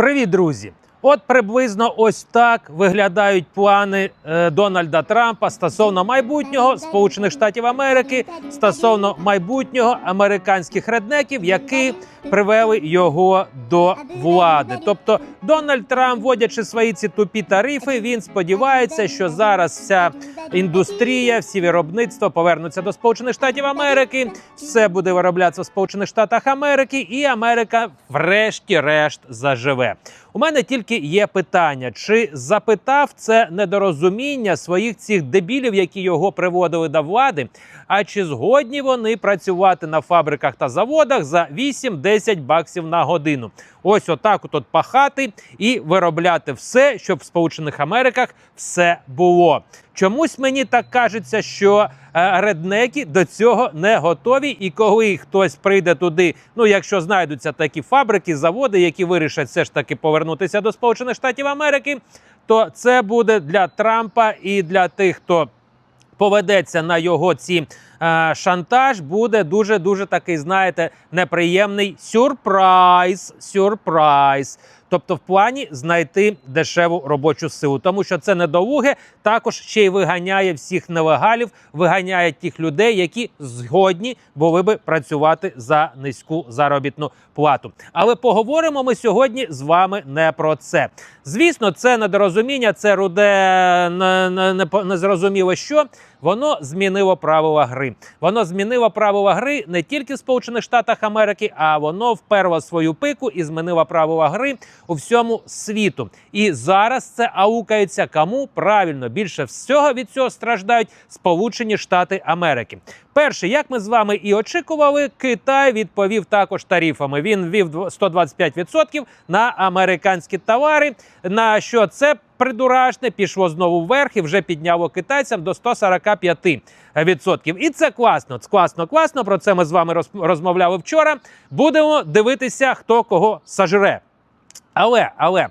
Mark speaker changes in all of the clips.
Speaker 1: Привіт, друзі! От приблизно ось так виглядають плани е, Дональда Трампа стосовно майбутнього Сполучених Штатів Америки стосовно майбутнього американських реднеків, які привели його до влади. Тобто Дональд Трамп, вводячи свої ці тупі тарифи, він сподівається, що зараз вся індустрія, всі виробництва повернуться до Сполучених Штатів Америки. Все буде вироблятися в Сполучених Штатах Америки, і Америка, врешті-решт, заживе. У мене тільки є питання: чи запитав це недорозуміння своїх цих дебілів, які його приводили до влади? А чи згодні вони працювати на фабриках та заводах за 8-10 баксів на годину? Ось отак от, от пахати і виробляти все, щоб в Сполучених Америках все було. Чомусь мені так кажеться, що е, реднеки до цього не готові, і коли хтось прийде туди, ну якщо знайдуться такі фабрики, заводи, які вирішать все ж таки повернутися до Сполучених Штатів Америки, то це буде для Трампа і для тих, хто поведеться на його ці е, шантаж, буде дуже дуже такий, знаєте, неприємний сюрприз. Сюрприз. Тобто, в плані знайти дешеву робочу силу, тому що це недолуге також ще й виганяє всіх нелегалів, виганяє тих людей, які згодні були би працювати за низьку заробітну плату. Але поговоримо ми сьогодні з вами не про це. Звісно, це недорозуміння, це руде не, не, не, незрозуміло що. Воно змінило правила гри. Воно змінило правила гри не тільки в Сполучених Штатах Америки, а воно вперло свою пику і змінило правила гри у всьому світу. І зараз це аукається кому правильно більше всього від цього страждають Сполучені Штати Америки. Перше, як ми з вами і очікували, Китай відповів також тарифами. Він ввів 125% на американські товари. На що це придурашне пішло знову вверх і вже підняло китайцям до 145%. І це класно. Це класно, класно. Про це ми з вами роз- розмовляли вчора. Будемо дивитися, хто кого сожре. Але, але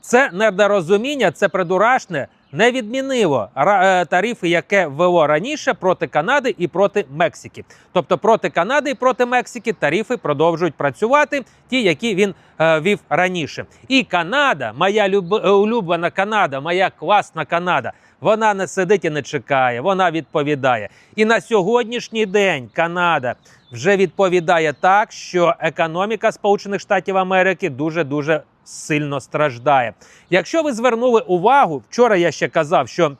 Speaker 1: це недорозуміння, це придурашне. Не відмінило е, тарифи, яке ввело раніше проти Канади і проти Мексики. Тобто проти Канади і проти Мексики тарифи продовжують працювати, ті, які він е, вів раніше. І Канада, моя люб... е, улюблена Канада, моя класна Канада. Вона не сидить і не чекає, вона відповідає. І на сьогоднішній день Канада вже відповідає так, що економіка Сполучених Штатів Америки дуже дуже сильно страждає. Якщо ви звернули увагу, вчора я ще казав, що.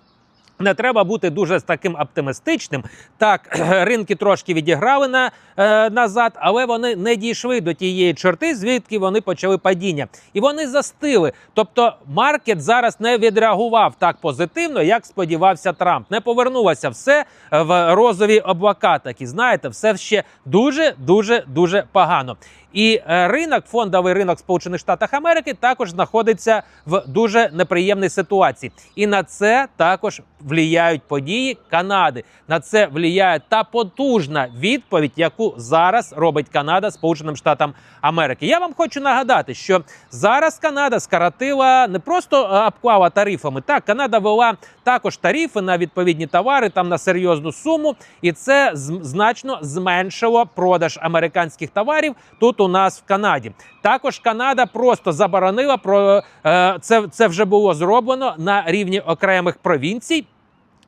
Speaker 1: Не треба бути дуже таким оптимістичним. Так, ринки трошки відіграли на, е, назад, але вони не дійшли до тієї чорти, звідки вони почали падіння. І вони застили. Тобто маркет зараз не відреагував так позитивно, як сподівався Трамп. Не повернулося все в розові облака. Такі знаєте, все ще дуже дуже дуже погано. І е, ринок, фондовий ринок Сполучених Штатів Америки, також знаходиться в дуже неприємній ситуації. І на це також вліяють події Канади. На це вліяє та потужна відповідь, яку зараз робить Канада Сполученим Штатам Америки. Я вам хочу нагадати, що зараз Канада скоротила не просто е, обклала тарифами. Так, Канада вела також тарифи на відповідні товари, там на серйозну суму, і це значно зменшило продаж американських товарів тут у нас в Канаді. Також Канада просто заборонила про е, це. Це вже було зроблено на рівні окремих провінцій.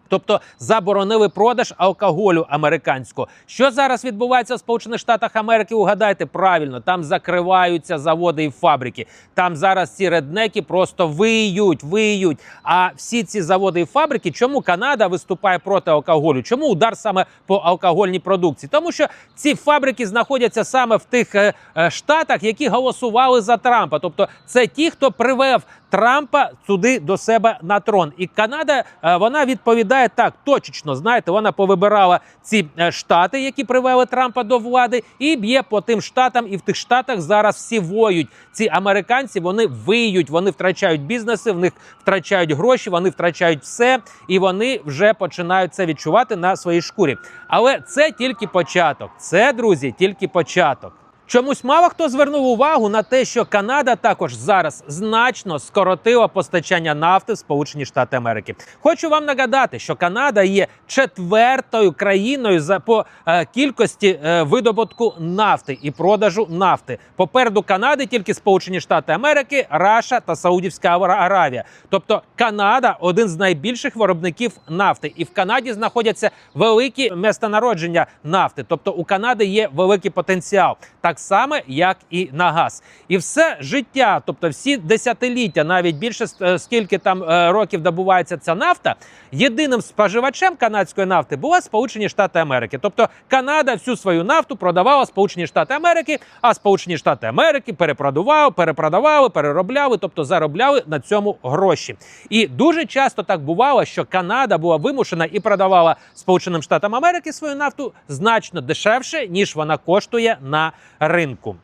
Speaker 1: Тобто заборонили продаж алкоголю американського. Що зараз відбувається в Сполучених Штатах Америки? Угадайте правильно, там закриваються заводи і фабрики. Там зараз ці реднеки просто виють, виють. А всі ці заводи і фабрики, чому Канада виступає проти алкоголю? Чому удар саме по алкогольній продукції? Тому що ці фабрики знаходяться саме в тих е, е, штатах, які голосували за Трампа. Тобто, це ті, хто привев Трампа сюди до себе на трон. І Канада е, вона відповідає так точечно. Знаєте, вона повибирала ці е, штати, які привели Трампа до влади, і б'є по тим штатам. І в тих штатах зараз всі воюють. Ці американці вони виють, вони втрачають бізнеси, в них втрачають гроші, вони втрачають все, і вони вже починають це відчувати на своїй шкурі. Але це тільки початок. Це друзі, тільки початок. Чомусь мало хто звернув увагу на те, що Канада також зараз значно скоротила постачання нафти в Сполучені Штати Америки. Хочу вам нагадати, що Канада є четвертою країною за по е, кількості е, видобутку нафти і продажу нафти. Попереду Канади тільки Сполучені Штати Америки, Раша та Саудівська Аравія. Тобто Канада один з найбільших виробників нафти, і в Канаді знаходяться великі міста народження нафти. Тобто у Канади є великий потенціал, так само як і на газ. І все життя, тобто всі десятиліття, навіть більше е, скільки там е, років добувається ця нафта. Єдиним споживачем канадської нафти була Сполучені Штати Америки. Тобто Канада всю свою нафту продавала Сполучені Штати Америки, а Сполучені Штати Америки перепродували, перепродавали, переробляли, тобто заробляли на цьому гроші. І дуже часто так бувало, що Канада була вимушена і продавала Сполученим Штатам Америки свою нафту значно дешевше, ніж вона коштує на ринку.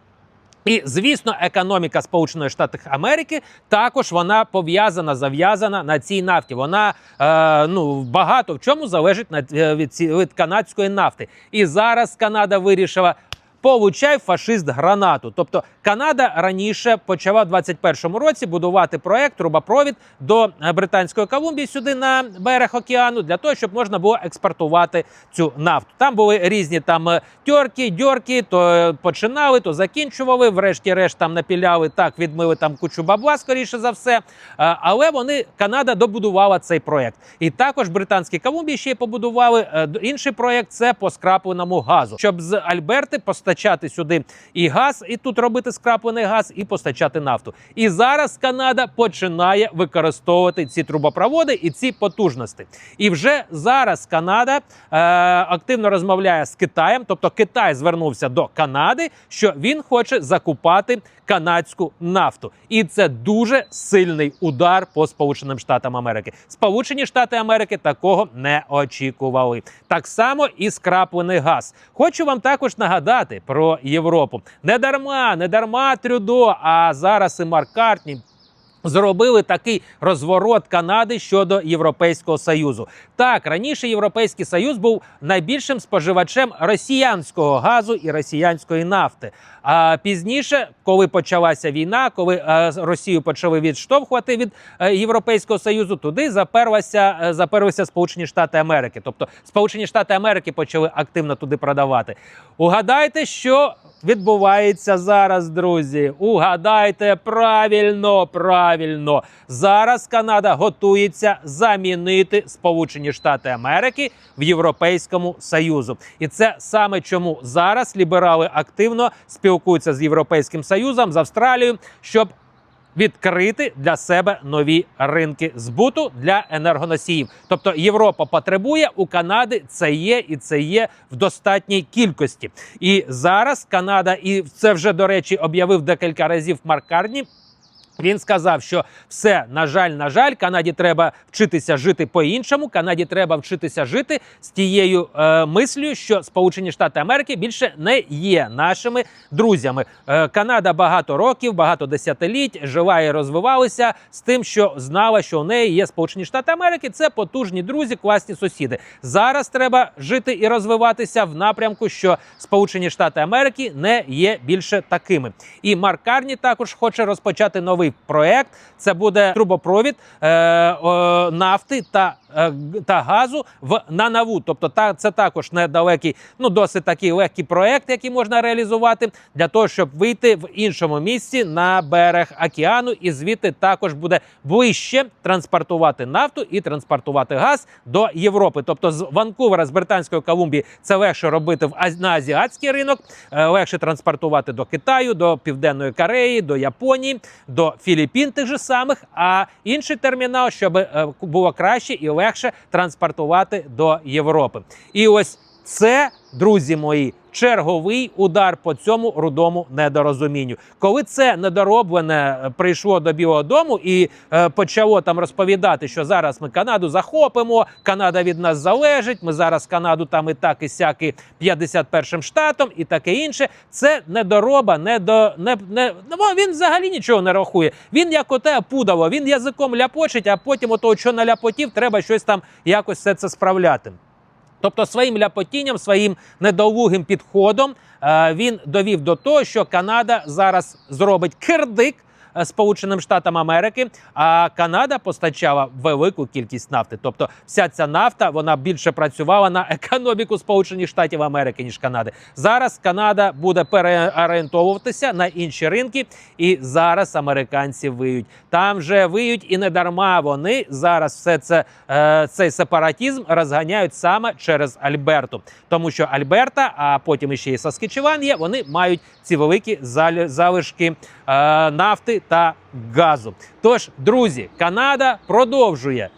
Speaker 1: І звісно, економіка Сполучених Штатів Америки також вона пов'язана, зав'язана на цій нафті. Вона е, ну багато в чому залежить е, від, від канадської нафти. І зараз Канада вирішила. Получай фашист гранату. Тобто Канада раніше почала в 21-му році будувати проект трубопровід до е, Британської Колумбії сюди на берег океану для того, щоб можна було експортувати цю нафту. Там були різні там е, тьорки, дьорки, то е, починали, то закінчували. Врешті-решт там напіляли так, відмили там кучу бабла, скоріше за все. Але вони Канада добудувала цей проект. І також Британські Колумбії ще й побудували інший проект. Це по скрапленому газу, щоб з Альберти постачати сюди і газ, і тут робити скраплений газ, і постачати нафту. І зараз Канада починає використовувати ці трубопроводи і ці потужності. І вже зараз Канада е, активно розмовляє з Китаєм, тобто Китай звернувся до Канади, що він хоче закупати канадську нафту, і це дуже сильний удар по Сполученим Штатам Америки. Сполучені Штати Америки такого не очікували. Так само і скраплений газ. Хочу вам також нагадати про Європу. Не дарма, не дарма Трюдо, а зараз і Марк Картні Зробили такий розворот Канади щодо Європейського союзу. Так раніше Європейський Союз був найбільшим споживачем росіянського газу і росіянської нафти. А пізніше, коли почалася війна, коли е, Росію почали відштовхувати від е, Європейського союзу, туди заперлася е, заперлися Сполучені Штати Америки. Тобто Сполучені Штати Америки почали активно туди продавати. Угадайте, що відбувається зараз, друзі. Угадайте правильно, правильно. Зараз Канада готується замінити Сполучені Штати Америки в Європейському Союзу. І це саме чому зараз ліберали активно спілкуються з Європейським Союзом, з Австралією, щоб відкрити для себе нові ринки збуту для енергоносіїв. Тобто Європа потребує у Канади це є і це є в достатній кількості. І зараз Канада, і це вже до речі об'явив декілька разів Марк Карні, він сказав, що все, на жаль, на жаль, Канаді треба вчитися жити по-іншому. Канаді треба вчитися жити з тією е, мислю, що Сполучені Штати Америки більше не є нашими друзями. Е, Канада багато років, багато десятиліть жила і розвивалася з тим, що знала, що у неї є Сполучені Штати Америки. Це потужні друзі, класні сусіди. Зараз треба жити і розвиватися в напрямку, що Сполучені Штати Америки не є більше такими. І Марк Карні також хоче розпочати новий проект. Це буде трубопровід е, е, нафти та, та газу в Нанаву. Тобто, та це також недалекий, ну досить такий легкий проект, який можна реалізувати для того, щоб вийти в іншому місці на берег океану, і звідти також буде ближче транспортувати нафту і транспортувати газ до Європи. Тобто, з Ванкувера, з Британської Колумбії, це легше робити в на азіатський ринок, е, легше транспортувати до Китаю, до Південної Кореї, до Японії, до Філіппін тих же самих. А інший термінал, щоб е, було краще і легше транспортувати до Європи. І ось це, друзі мої, черговий удар по цьому рудому недорозумінню. Коли це недороблене е, прийшло до Білого Дому і е, почало там розповідати, що зараз ми Канаду захопимо, Канада від нас залежить. Ми зараз Канаду там і так і сяки 51 штатом, і таке інше. Це недороба, не до не, не ну, він взагалі нічого не рахує. Він як оте пудало, він язиком ляпочить, а потім ото, що наляпотів, треба щось там якось все це справляти. Тобто своїм ляпотінням, своїм недолугим підходом е, він довів до того, що Канада зараз зробить кирдик. Е, Сполученим Штатам Америки, а Канада постачала велику кількість нафти. Тобто, вся ця нафта вона більше працювала на економіку Сполучених Штатів Америки ніж Канади. Зараз Канада буде переорієнтовуватися на інші ринки, і зараз американці виють. Там вже виють і не дарма. Вони зараз все це е, цей сепаратізм розганяють саме через Альберту, тому що Альберта, а потім іще і Саскічеван є. Вони мають ці великі залишки е, та газу. Тож, друзі, Канада продовжує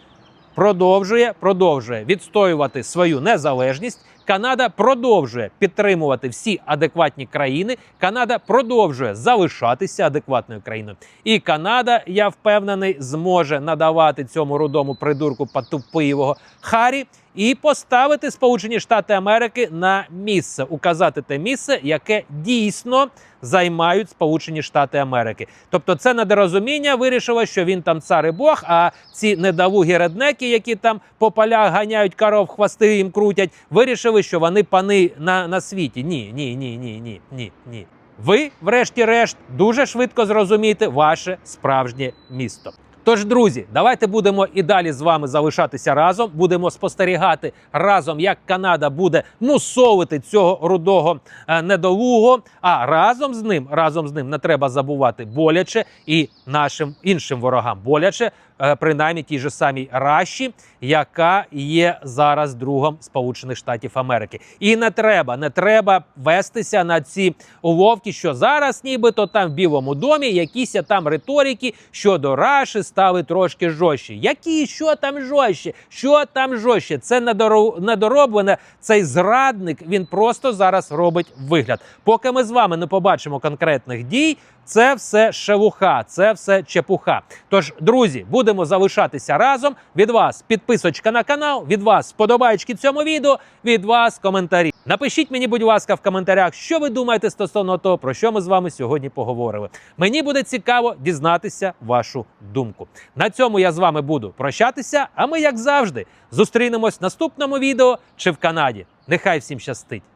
Speaker 1: продовжує продовжує відстоювати свою незалежність. Канада продовжує підтримувати всі адекватні країни. Канада продовжує залишатися адекватною країною. І Канада, я впевнений, зможе надавати цьому рудому придурку потупивого Харі і поставити Сполучені Штати Америки на місце, указати те місце, яке дійсно займають Сполучені Штати Америки. Тобто, це недорозуміння вирішило, що він там цар і Бог, а ці недолугі реднеки, які там по полях ганяють коров, хвости їм крутять, вирішили, що вони пани на, на світі. Ні, ні, ні, ні, ні, ні, ні. Ви, врешті-решт, дуже швидко зрозумієте ваше справжнє місто. Тож, друзі, давайте будемо і далі з вами залишатися разом. Будемо спостерігати разом, як Канада буде мусовити цього рудого е, недолуго. А разом з ним, разом з ним не треба забувати боляче і нашим іншим ворогам боляче, е, принаймні тій же самій Раші, яка є зараз другом Сполучених Штатів Америки. І не треба, не треба вестися на ці уловки, що зараз, нібито там в Білому домі, якісь там риторики щодо Раші стали трошки жорстче. Які що там жорстче? Що там жорстче? Це недоро- недороблене. Цей зрадник він просто зараз робить вигляд. Поки ми з вами не побачимо конкретних дій. Це все шелуха, це все чепуха. Тож, друзі, будемо залишатися разом. Від вас підписочка на канал, від вас вподобайки цьому відео, від вас коментарі. Напишіть мені, будь ласка, в коментарях, що ви думаєте стосовно того, про що ми з вами сьогодні поговорили. Мені буде цікаво дізнатися вашу думку. На цьому я з вами буду прощатися. А ми, як завжди, зустрінемось в наступному відео чи в Канаді. Нехай всім щастить!